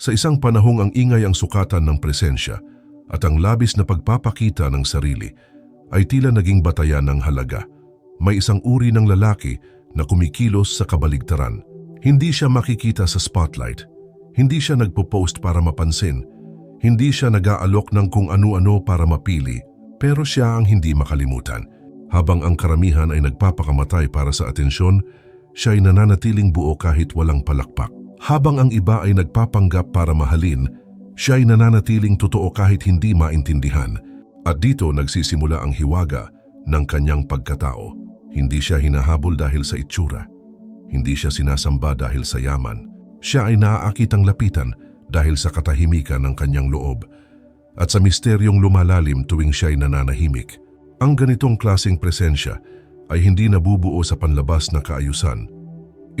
Sa isang panahong ang ingay ang sukatan ng presensya at ang labis na pagpapakita ng sarili ay tila naging batayan ng halaga. May isang uri ng lalaki na kumikilos sa kabaligtaran. Hindi siya makikita sa spotlight. Hindi siya nagpo-post para mapansin. Hindi siya nag-aalok ng kung ano-ano para mapili. Pero siya ang hindi makalimutan. Habang ang karamihan ay nagpapakamatay para sa atensyon, siya ay nananatiling buo kahit walang palakpak. Habang ang iba ay nagpapanggap para mahalin, siya ay nananatiling totoo kahit hindi maintindihan. At dito nagsisimula ang hiwaga ng kanyang pagkatao. Hindi siya hinahabol dahil sa itsura. Hindi siya sinasamba dahil sa yaman. Siya ay naaakitang lapitan dahil sa katahimikan ng kanyang loob at sa misteryong lumalalim tuwing siya'y nananahimik. Ang ganitong klaseng presensya ay hindi nabubuo sa panlabas na kaayusan.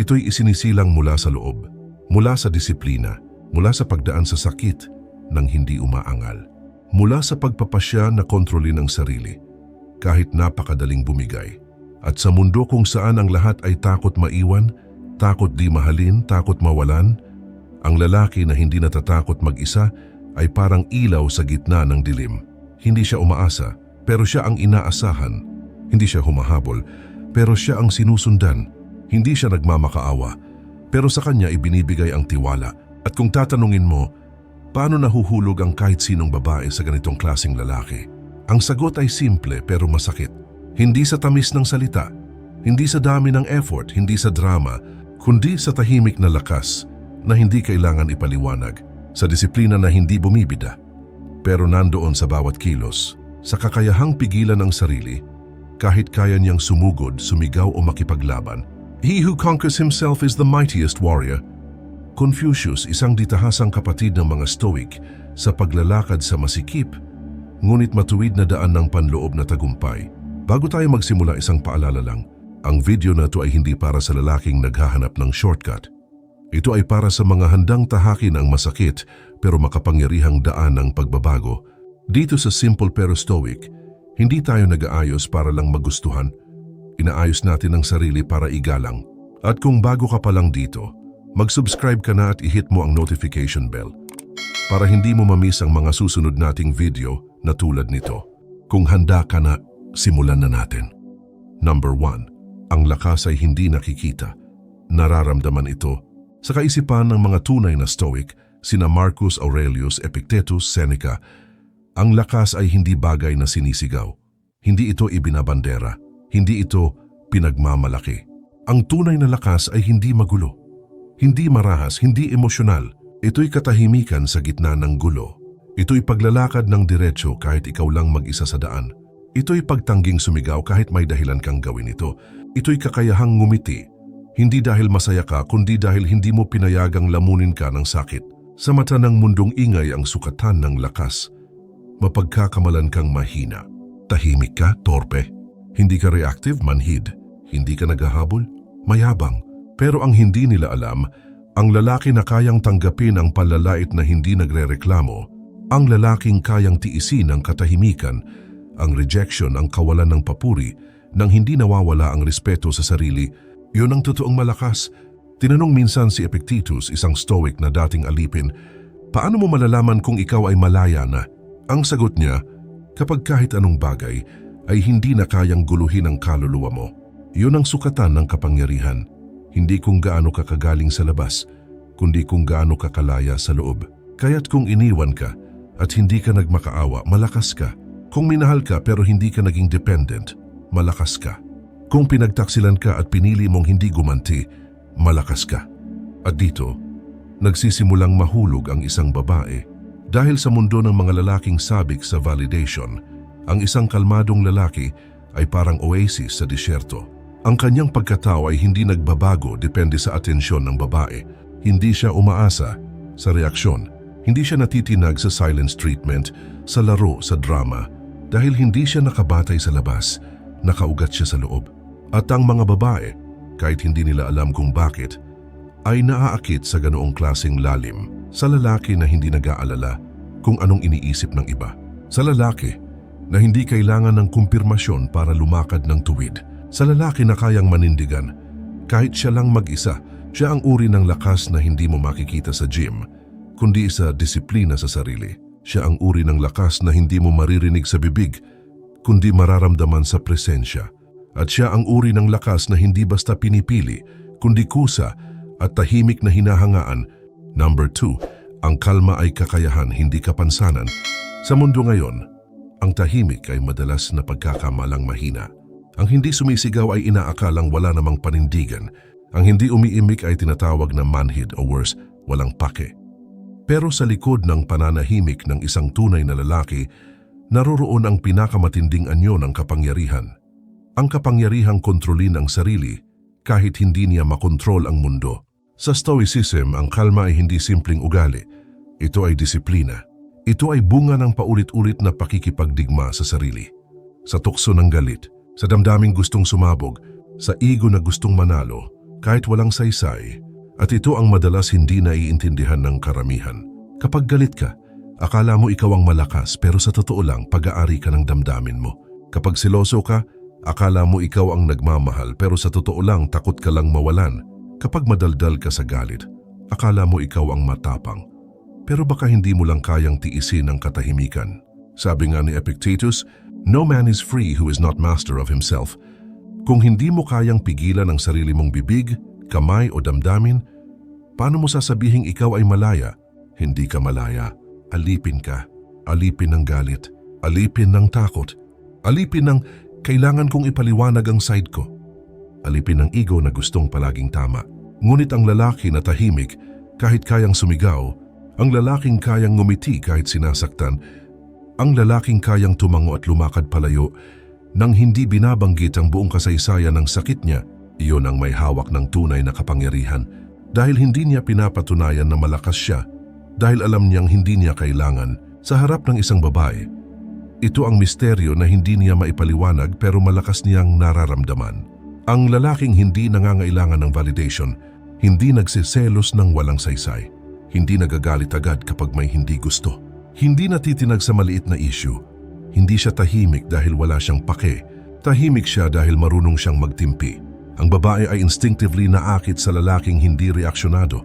Ito'y isinisilang mula sa loob, mula sa disiplina, mula sa pagdaan sa sakit ng hindi umaangal, mula sa pagpapasya na kontrolin ang sarili, kahit napakadaling bumigay. At sa mundo kung saan ang lahat ay takot maiwan, takot di mahalin, takot mawalan, ang lalaki na hindi natatakot mag-isa ay parang ilaw sa gitna ng dilim. Hindi siya umaasa, pero siya ang inaasahan. Hindi siya humahabol, pero siya ang sinusundan. Hindi siya nagmamakaawa, pero sa kanya ibinibigay ang tiwala. At kung tatanungin mo, paano nahuhulog ang kahit sinong babae sa ganitong klasing lalaki? Ang sagot ay simple pero masakit. Hindi sa tamis ng salita, hindi sa dami ng effort, hindi sa drama, kundi sa tahimik na lakas na hindi kailangan ipaliwanag sa disiplina na hindi bumibida, pero nandoon sa bawat kilos, sa kakayahang pigilan ang sarili, kahit kaya niyang sumugod, sumigaw o makipaglaban. He who conquers himself is the mightiest warrior. Confucius, isang ditahasang kapatid ng mga Stoic sa paglalakad sa masikip, ngunit matuwid na daan ng panloob na tagumpay. Bago tayo magsimula isang paalala lang, ang video na ito ay hindi para sa lalaking naghahanap ng shortcut. Ito ay para sa mga handang tahakin ang masakit pero makapangyarihang daan ng pagbabago. Dito sa Simple Pero Stoic, hindi tayo nag-aayos para lang magustuhan. Inaayos natin ang sarili para igalang. At kung bago ka pa lang dito, mag-subscribe ka na at i-hit mo ang notification bell para hindi mo mamiss ang mga susunod nating video na tulad nito. Kung handa ka na, simulan na natin. Number 1. Ang lakas ay hindi nakikita. Nararamdaman ito sa kaisipan ng mga tunay na Stoic, sina Marcus Aurelius Epictetus Seneca, ang lakas ay hindi bagay na sinisigaw. Hindi ito ibinabandera. Hindi ito pinagmamalaki. Ang tunay na lakas ay hindi magulo. Hindi marahas, hindi emosyonal. Ito'y katahimikan sa gitna ng gulo. Ito'y paglalakad ng diretsyo kahit ikaw lang mag-isa sa daan. Ito'y pagtangging sumigaw kahit may dahilan kang gawin ito. Ito'y kakayahang ngumiti hindi dahil masaya ka, kundi dahil hindi mo pinayagang lamunin ka ng sakit. Sa mata ng mundong ingay ang sukatan ng lakas. Mapagkakamalan kang mahina. Tahimik ka, torpe. Hindi ka reactive, manhid. Hindi ka naghahabol, mayabang. Pero ang hindi nila alam, ang lalaki na kayang tanggapin ang palalait na hindi nagrereklamo, ang lalaking kayang tiisin ang katahimikan, ang rejection, ang kawalan ng papuri, nang hindi nawawala ang respeto sa sarili, yun ang totoong malakas. Tinanong minsan si Epictetus, isang stoic na dating alipin, paano mo malalaman kung ikaw ay malaya na? Ang sagot niya, kapag kahit anong bagay ay hindi na kayang guluhin ang kaluluwa mo. Yun ang sukatan ng kapangyarihan. Hindi kung gaano ka kagaling sa labas, kundi kung gaano ka kalaya sa loob. Kaya't kung iniwan ka at hindi ka nagmakaawa, malakas ka. Kung minahal ka pero hindi ka naging dependent, malakas ka. Kung pinagtaksilan ka at pinili mong hindi gumanti, malakas ka. At dito, nagsisimulang mahulog ang isang babae. Dahil sa mundo ng mga lalaking sabik sa validation, ang isang kalmadong lalaki ay parang oasis sa disyerto. Ang kanyang pagkatao ay hindi nagbabago depende sa atensyon ng babae. Hindi siya umaasa sa reaksyon. Hindi siya natitinag sa silence treatment, sa laro, sa drama. Dahil hindi siya nakabatay sa labas, nakaugat siya sa loob. At ang mga babae, kahit hindi nila alam kung bakit, ay naaakit sa ganoong klaseng lalim sa lalaki na hindi nag-aalala kung anong iniisip ng iba. Sa lalaki na hindi kailangan ng kumpirmasyon para lumakad ng tuwid. Sa lalaki na kayang manindigan, kahit siya lang mag-isa, siya ang uri ng lakas na hindi mo makikita sa gym, kundi sa disiplina sa sarili. Siya ang uri ng lakas na hindi mo maririnig sa bibig, kundi mararamdaman sa presensya. At siya ang uri ng lakas na hindi basta pinipili, kundi kusa at tahimik na hinahangaan. Number two, ang kalma ay kakayahan, hindi kapansanan. Sa mundo ngayon, ang tahimik ay madalas na pagkakamalang mahina. Ang hindi sumisigaw ay inaakalang wala namang panindigan. Ang hindi umiimik ay tinatawag na manhid o worse, walang pake. Pero sa likod ng pananahimik ng isang tunay na lalaki, naroroon ang pinakamatinding anyo ng kapangyarihan. Ang kapangyarihang kontrolin ang sarili kahit hindi niya makontrol ang mundo. Sa Stoicism, ang kalma ay hindi simpleng ugali. Ito ay disiplina. Ito ay bunga ng paulit-ulit na pakikipagdigma sa sarili. Sa tukso ng galit, sa damdaming gustong sumabog, sa ego na gustong manalo, kahit walang saysay, at ito ang madalas hindi naiintindihan ng karamihan. Kapag galit ka, akala mo ikaw ang malakas pero sa totoo lang pag-aari ka ng damdamin mo. Kapag siloso ka, akala mo ikaw ang nagmamahal pero sa totoo lang takot ka lang mawalan. Kapag madaldal ka sa galit, akala mo ikaw ang matapang. Pero baka hindi mo lang kayang tiisin ang katahimikan. Sabi nga ni Epictetus, No man is free who is not master of himself. Kung hindi mo kayang pigilan ang sarili mong bibig, kamay o damdamin, paano mo sasabihing ikaw ay malaya? Hindi ka malaya. Alipin ka. Alipin ng galit. Alipin ng takot. Alipin ng kailangan kong ipaliwanag ang side ko. Alipin ng ego na gustong palaging tama. Ngunit ang lalaki na tahimik, kahit kayang sumigaw, ang lalaking kayang ngumiti kahit sinasaktan, ang lalaking kayang tumango at lumakad palayo nang hindi binabanggit ang buong kasaysayan ng sakit niya, iyon ang may hawak ng tunay na kapangyarihan dahil hindi niya pinapatunayan na malakas siya dahil alam niyang hindi niya kailangan sa harap ng isang babae. Ito ang misteryo na hindi niya maipaliwanag pero malakas niyang nararamdaman. Ang lalaking hindi nangangailangan ng validation, hindi nagsiselos ng walang saysay, hindi nagagalit agad kapag may hindi gusto, hindi natitinag sa maliit na issue, hindi siya tahimik dahil wala siyang pake, tahimik siya dahil marunong siyang magtimpi. Ang babae ay instinctively naakit sa lalaking hindi reaksyonado.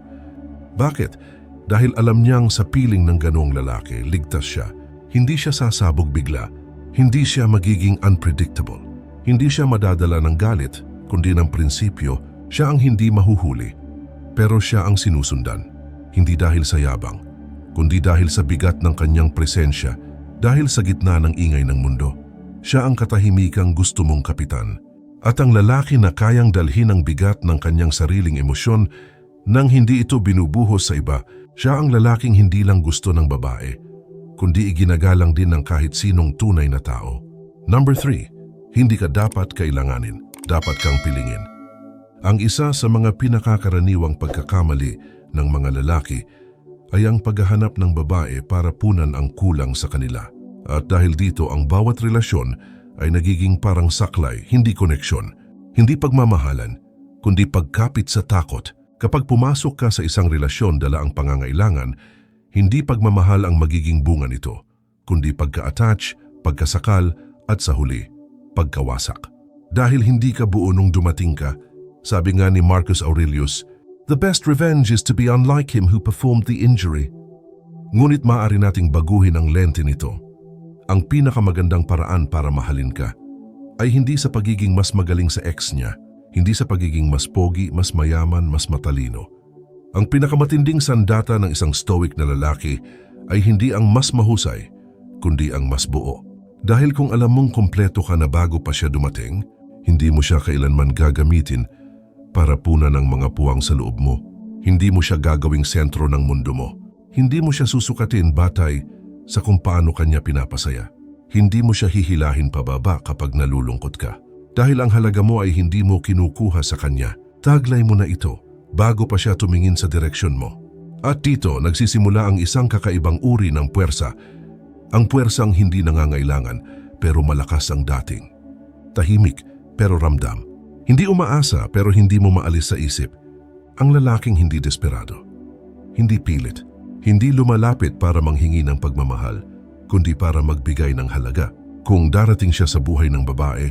Bakit? Dahil alam niyang sa piling ng ganong lalaki, ligtas siya. Hindi siya sasabog bigla. Hindi siya magiging unpredictable. Hindi siya madadala ng galit, kundi ng prinsipyo, siya ang hindi mahuhuli. Pero siya ang sinusundan. Hindi dahil sa yabang, kundi dahil sa bigat ng kanyang presensya, dahil sa gitna ng ingay ng mundo. Siya ang katahimikang gusto mong kapitan. At ang lalaki na kayang dalhin ang bigat ng kanyang sariling emosyon nang hindi ito binubuhos sa iba, siya ang lalaking hindi lang gusto ng babae, kundi iginagalang din ng kahit sinong tunay na tao. Number 3. Hindi ka dapat kailanganin, dapat kang pilingin. Ang isa sa mga pinakakaraniwang pagkakamali ng mga lalaki ay ang paghahanap ng babae para punan ang kulang sa kanila. At dahil dito ang bawat relasyon ay nagiging parang saklay, hindi koneksyon, hindi pagmamahalan, kundi pagkapit sa takot. Kapag pumasok ka sa isang relasyon dala ang pangangailangan, hindi pagmamahal ang magiging bunga nito, kundi pagka-attach, pagkasakal at sa huli, pagkawasak. Dahil hindi ka buo nung dumating ka, sabi nga ni Marcus Aurelius, The best revenge is to be unlike him who performed the injury. Ngunit maaari nating baguhin ang lente nito. Ang pinakamagandang paraan para mahalin ka ay hindi sa pagiging mas magaling sa ex niya, hindi sa pagiging mas pogi, mas mayaman, mas matalino. Ang pinakamatinding sandata ng isang stoic na lalaki ay hindi ang mas mahusay, kundi ang mas buo. Dahil kung alam mong kompleto ka na bago pa siya dumating, hindi mo siya kailanman gagamitin para punan ng mga puwang sa loob mo. Hindi mo siya gagawing sentro ng mundo mo. Hindi mo siya susukatin batay sa kung paano kanya pinapasaya. Hindi mo siya hihilahin pababa kapag nalulungkot ka. Dahil ang halaga mo ay hindi mo kinukuha sa kanya. Taglay mo na ito bago pa siya tumingin sa direksyon mo. At dito nagsisimula ang isang kakaibang uri ng puwersa. Ang puwersang hindi nangangailangan pero malakas ang dating. Tahimik pero ramdam. Hindi umaasa pero hindi mo maalis sa isip. Ang lalaking hindi desperado. Hindi pilit. Hindi lumalapit para manghingi ng pagmamahal, kundi para magbigay ng halaga. Kung darating siya sa buhay ng babae,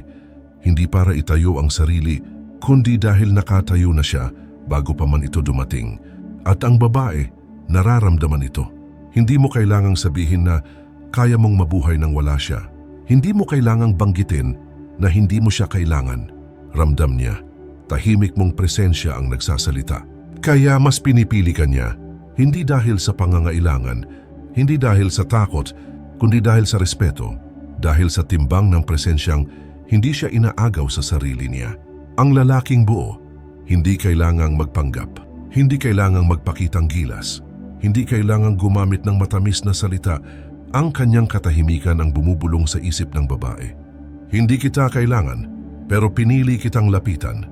hindi para itayo ang sarili, kundi dahil nakatayo na siya bago pa man ito dumating. At ang babae, nararamdaman ito. Hindi mo kailangang sabihin na kaya mong mabuhay nang wala siya. Hindi mo kailangang banggitin na hindi mo siya kailangan. Ramdam niya, tahimik mong presensya ang nagsasalita. Kaya mas pinipili ka niya, hindi dahil sa pangangailangan, hindi dahil sa takot, kundi dahil sa respeto, dahil sa timbang ng presensyang hindi siya inaagaw sa sarili niya. Ang lalaking buo, hindi kailangang magpanggap, hindi kailangang magpakitang gilas, hindi kailangang gumamit ng matamis na salita, ang kanyang katahimikan ang bumubulong sa isip ng babae. Hindi kita kailangan, pero pinili kitang lapitan.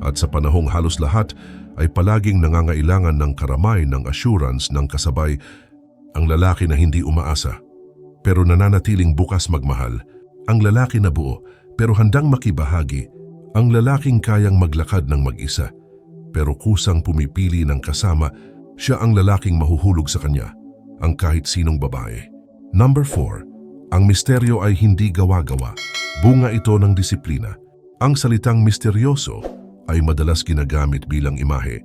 At sa panahong halos lahat ay palaging nangangailangan ng karamay ng assurance ng kasabay ang lalaki na hindi umaasa, pero nananatiling bukas magmahal, ang lalaki na buo pero handang makibahagi, ang lalaking kayang maglakad ng mag-isa, pero kusang pumipili ng kasama, siya ang lalaking mahuhulog sa kanya, ang kahit sinong babae. Number 4. Ang misteryo ay hindi gawa-gawa. Bunga ito ng disiplina. Ang salitang misteryoso ay madalas ginagamit bilang imahe,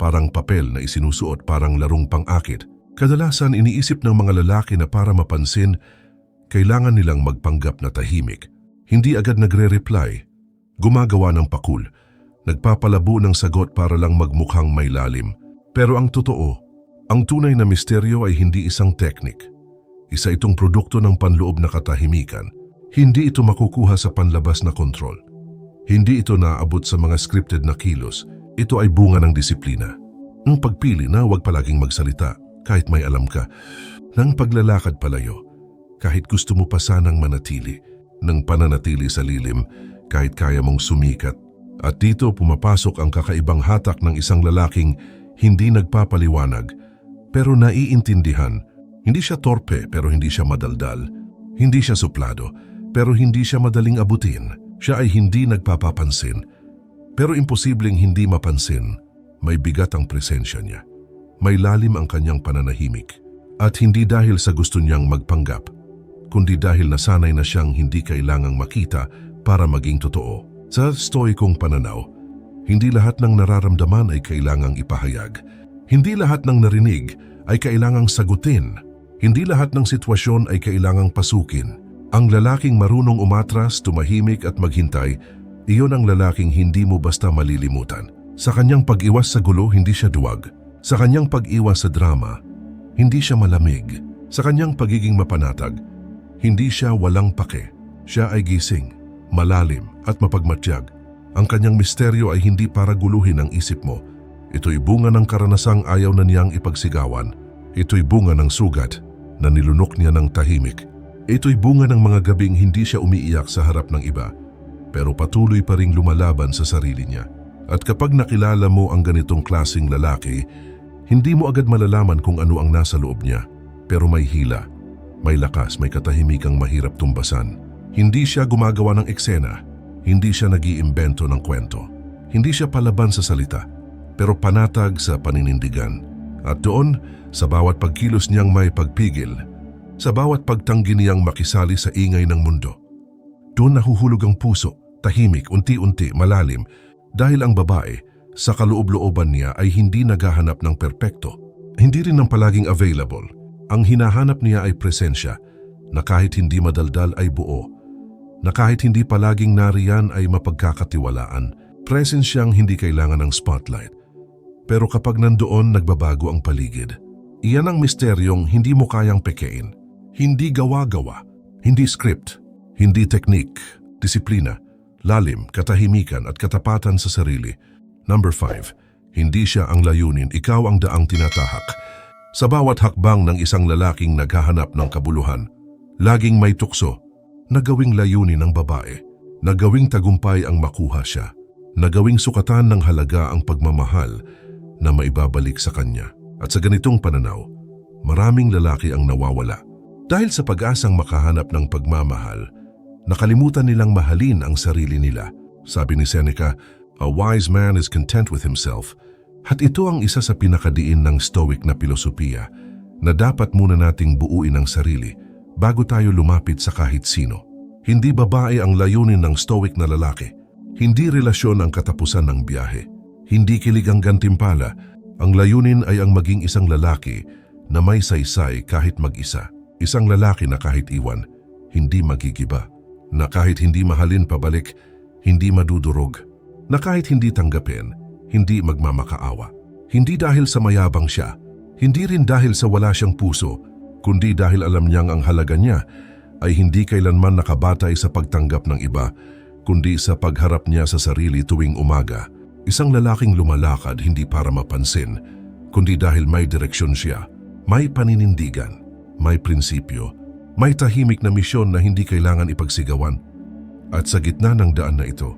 parang papel na isinusuot parang larong pang-akit. Kadalasan iniisip ng mga lalaki na para mapansin, kailangan nilang magpanggap na tahimik. Hindi agad nagre-reply, gumagawa ng pakul, nagpapalabo ng sagot para lang magmukhang may lalim. Pero ang totoo, ang tunay na misteryo ay hindi isang teknik. Isa itong produkto ng panloob na katahimikan. Hindi ito makukuha sa panlabas na kontrol. Hindi ito naaabot sa mga scripted na kilos. Ito ay bunga ng disiplina. Ang pagpili na huwag palaging magsalita kahit may alam ka. Nang paglalakad palayo, kahit gusto mo pa sanang manatili. Nang pananatili sa lilim, kahit kaya mong sumikat. At dito pumapasok ang kakaibang hatak ng isang lalaking hindi nagpapaliwanag pero naiintindihan. Hindi siya torpe pero hindi siya madaldal. Hindi siya suplado pero hindi siya madaling abutin. Siya ay hindi nagpapapansin. Pero imposibleng hindi mapansin. May bigat ang presensya niya. May lalim ang kanyang pananahimik. At hindi dahil sa gusto niyang magpanggap, kundi dahil nasanay na siyang hindi kailangang makita para maging totoo. Sa stoikong pananaw, hindi lahat ng nararamdaman ay kailangang ipahayag. Hindi lahat ng narinig ay kailangang sagutin. Hindi lahat ng sitwasyon ay kailangang pasukin. Ang lalaking marunong umatras, tumahimik at maghintay, iyon ang lalaking hindi mo basta malilimutan. Sa kanyang pag-iwas sa gulo, hindi siya duwag. Sa kanyang pag-iwas sa drama, hindi siya malamig. Sa kanyang pagiging mapanatag, hindi siya walang pake. Siya ay gising, malalim at mapagmatyag. Ang kanyang misteryo ay hindi para guluhin ang isip mo. Ito'y bunga ng karanasang ayaw na niyang ipagsigawan. Ito'y bunga ng sugat na nilunok niya ng tahimik. Ito'y bunga ng mga gabing hindi siya umiiyak sa harap ng iba, pero patuloy pa ring lumalaban sa sarili niya. At kapag nakilala mo ang ganitong klasing lalaki, hindi mo agad malalaman kung ano ang nasa loob niya. Pero may hila, may lakas, may katahimikang mahirap tumbasan. Hindi siya gumagawa ng eksena, hindi siya nag-iimbento ng kwento. Hindi siya palaban sa salita, pero panatag sa paninindigan. At doon, sa bawat pagkilos niyang may pagpigil, sa bawat pagtanggi niyang makisali sa ingay ng mundo, doon nahuhulog ang puso, tahimik, unti-unti, malalim, dahil ang babae, sa kaloob-looban niya ay hindi naghahanap ng perpekto, hindi rin ng palaging available. Ang hinahanap niya ay presensya, na kahit hindi madaldal ay buo, na kahit hindi palaging nariyan ay mapagkakatiwalaan, presence siyang hindi kailangan ng spotlight. Pero kapag nandoon, nagbabago ang paligid. Iyan ang misteryong hindi mo kayang pekein. Hindi gawa-gawa, hindi script, hindi teknik, disiplina, lalim, katahimikan at katapatan sa sarili. Number 5. Hindi siya ang layunin, ikaw ang daang tinatahak. Sa bawat hakbang ng isang lalaking naghahanap ng kabuluhan, laging may tukso, nagawing layunin ng babae, nagawing tagumpay ang makuha siya, nagawing sukatan ng halaga ang pagmamahal na maibabalik sa kanya. At sa ganitong pananaw, maraming lalaki ang nawawala. Dahil sa pag-asang makahanap ng pagmamahal, nakalimutan nilang mahalin ang sarili nila. Sabi ni Seneca, a wise man is content with himself. At ito ang isa sa pinakadiin ng stoic na filosofiya na dapat muna nating buuin ang sarili bago tayo lumapit sa kahit sino. Hindi babae ang layunin ng stoic na lalaki. Hindi relasyon ang katapusan ng biyahe. Hindi kilig ang gantimpala. Ang layunin ay ang maging isang lalaki na may saysay kahit mag-isa. Isang lalaki na kahit iwan, hindi magigiba. Na kahit hindi mahalin pabalik, hindi madudurog. Na kahit hindi tanggapin, hindi magmamakaawa. Hindi dahil sa mayabang siya, hindi rin dahil sa wala siyang puso, kundi dahil alam niyang ang halaga niya ay hindi kailanman nakabatay sa pagtanggap ng iba, kundi sa pagharap niya sa sarili tuwing umaga. Isang lalaking lumalakad hindi para mapansin, kundi dahil may direksyon siya, may paninindigan, may prinsipyo, may tahimik na misyon na hindi kailangan ipagsigawan. At sa gitna ng daan na ito,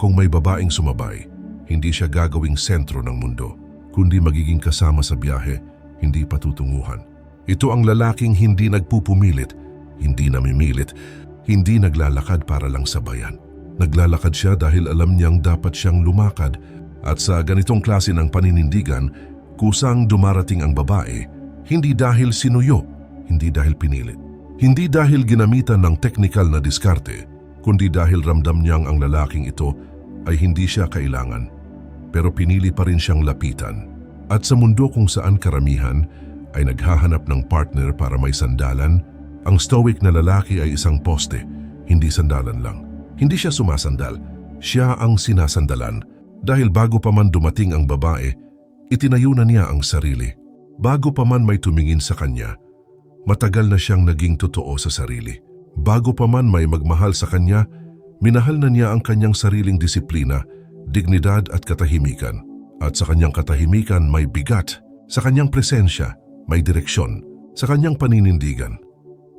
kung may babaeng sumabay, hindi siya gagawing sentro ng mundo, kundi magiging kasama sa biyahe, hindi patutunguhan. Ito ang lalaking hindi nagpupumilit, hindi namimilit, hindi naglalakad para lang sabayan. Naglalakad siya dahil alam niyang dapat siyang lumakad at sa ganitong klase ng paninindigan, kusang dumarating ang babae, hindi dahil sinuyo, hindi dahil pinilit. Hindi dahil ginamitan ng teknikal na diskarte, kundi dahil ramdam niyang ang lalaking ito ay hindi siya kailangan. Pero pinili pa rin siyang lapitan. At sa mundo kung saan karamihan ay naghahanap ng partner para may sandalan, ang stoic na lalaki ay isang poste, hindi sandalan lang. Hindi siya sumasandal, siya ang sinasandalan dahil bago pa man dumating ang babae, itinayo na niya ang sarili. Bago pa man may tumingin sa kanya, matagal na siyang naging totoo sa sarili. Bago pa man may magmahal sa kanya, minahal na niya ang kanyang sariling disiplina, dignidad at katahimikan. At sa kanyang katahimikan may bigat, sa kanyang presensya may direksyon, sa kanyang paninindigan.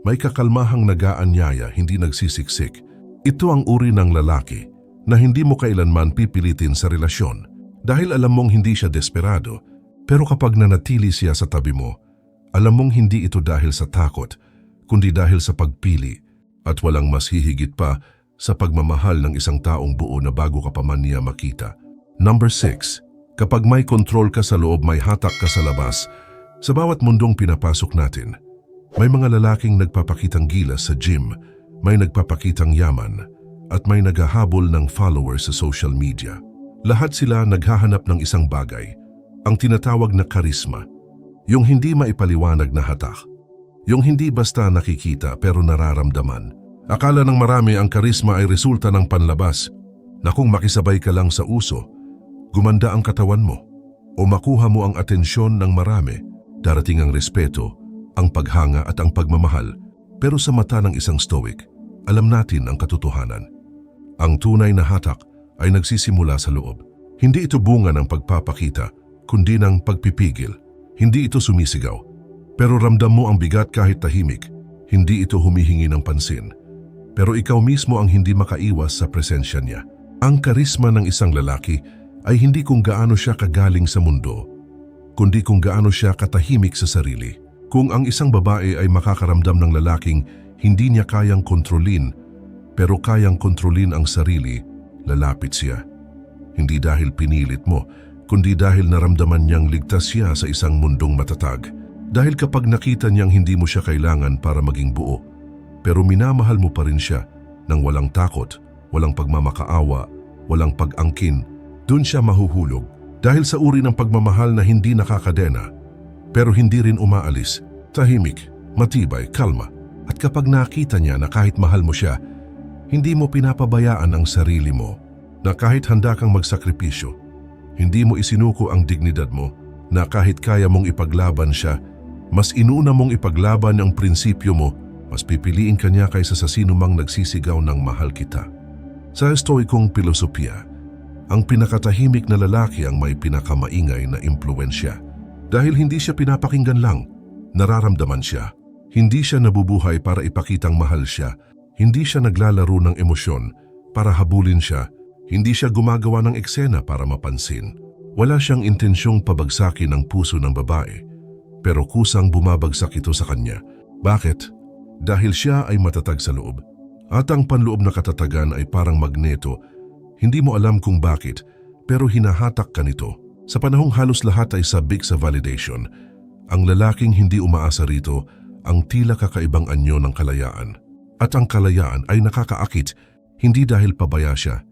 May kakalmahang nagaanyaya, hindi nagsisiksik, ito ang uri ng lalaki na hindi mo kailanman pipilitin sa relasyon dahil alam mong hindi siya desperado pero kapag nanatili siya sa tabi mo, alam mong hindi ito dahil sa takot kundi dahil sa pagpili at walang mas hihigit pa sa pagmamahal ng isang taong buo na bago ka pa man niya makita. Number 6. Kapag may control ka sa loob, may hatak ka sa labas, sa bawat mundong pinapasok natin, may mga lalaking nagpapakitang gilas sa gym may nagpapakitang yaman at may naghahabol ng followers sa social media. Lahat sila naghahanap ng isang bagay, ang tinatawag na karisma, yung hindi maipaliwanag na hatak, yung hindi basta nakikita pero nararamdaman. Akala ng marami ang karisma ay resulta ng panlabas na kung makisabay ka lang sa uso, gumanda ang katawan mo o makuha mo ang atensyon ng marami, darating ang respeto, ang paghanga at ang pagmamahal. Pero sa mata ng isang stoic, alam natin ang katotohanan. Ang tunay na hatak ay nagsisimula sa loob. Hindi ito bunga ng pagpapakita, kundi ng pagpipigil. Hindi ito sumisigaw. Pero ramdam mo ang bigat kahit tahimik. Hindi ito humihingi ng pansin. Pero ikaw mismo ang hindi makaiwas sa presensya niya. Ang karisma ng isang lalaki ay hindi kung gaano siya kagaling sa mundo, kundi kung gaano siya katahimik sa sarili. Kung ang isang babae ay makakaramdam ng lalaking hindi niya kayang kontrolin, pero kayang kontrolin ang sarili, lalapit siya. Hindi dahil pinilit mo, kundi dahil naramdaman niyang ligtas siya sa isang mundong matatag. Dahil kapag nakita niyang hindi mo siya kailangan para maging buo, pero minamahal mo pa rin siya nang walang takot, walang pagmamakaawa, walang pag-angkin, dun siya mahuhulog dahil sa uri ng pagmamahal na hindi nakakadena, pero hindi rin umaalis, tahimik, matibay, kalma. At kapag nakita niya na kahit mahal mo siya, hindi mo pinapabayaan ang sarili mo, na kahit handa kang magsakripisyo, hindi mo isinuko ang dignidad mo, na kahit kaya mong ipaglaban siya, mas inuna mong ipaglaban ang prinsipyo mo, mas pipiliin ka niya kaysa sa sino mang nagsisigaw ng mahal kita. Sa stoikong pilosopiya, ang pinakatahimik na lalaki ang may pinakamaingay na impluensya. Dahil hindi siya pinapakinggan lang, nararamdaman siya hindi siya nabubuhay para ipakitang mahal siya. Hindi siya naglalaro ng emosyon para habulin siya. Hindi siya gumagawa ng eksena para mapansin. Wala siyang intensyong pabagsakin ang puso ng babae. Pero kusang bumabagsak ito sa kanya. Bakit? Dahil siya ay matatag sa loob. At ang panloob na katatagan ay parang magneto. Hindi mo alam kung bakit, pero hinahatak ka nito. Sa panahong halos lahat ay sabik sa validation, ang lalaking hindi umaasa rito ang tila kakaibang anyo ng kalayaan. At ang kalayaan ay nakakaakit hindi dahil pabaya siya,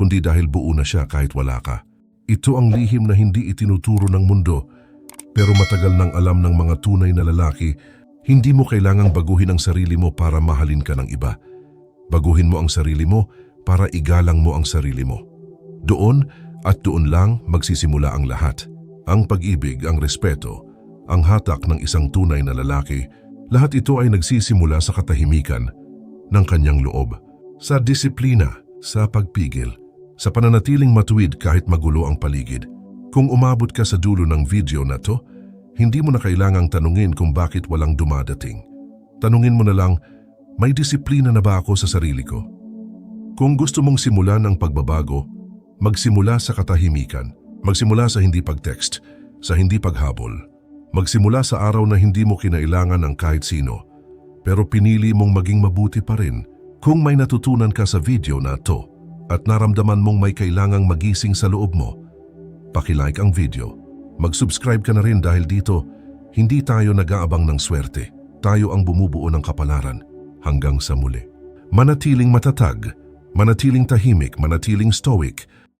kundi dahil buo na siya kahit wala ka. Ito ang lihim na hindi itinuturo ng mundo, pero matagal nang alam ng mga tunay na lalaki, hindi mo kailangang baguhin ang sarili mo para mahalin ka ng iba. Baguhin mo ang sarili mo para igalang mo ang sarili mo. Doon at doon lang magsisimula ang lahat. Ang pag-ibig, ang respeto, ang hatak ng isang tunay na lalaki, lahat ito ay nagsisimula sa katahimikan ng kanyang loob. Sa disiplina, sa pagpigil, sa pananatiling matuwid kahit magulo ang paligid. Kung umabot ka sa dulo ng video na to, hindi mo na kailangang tanungin kung bakit walang dumadating. Tanungin mo na lang, may disiplina na ba ako sa sarili ko? Kung gusto mong simulan ang pagbabago, magsimula sa katahimikan. Magsimula sa hindi pag-text, sa hindi paghabol. Magsimula sa araw na hindi mo kinailangan ng kahit sino, pero pinili mong maging mabuti pa rin. Kung may natutunan ka sa video na to at naramdaman mong may kailangang magising sa loob mo, pakilike ang video. Mag-subscribe ka na rin dahil dito, hindi tayo nag-aabang ng swerte. Tayo ang bumubuo ng kapalaran hanggang sa muli. Manatiling matatag, manatiling tahimik, manatiling stoic,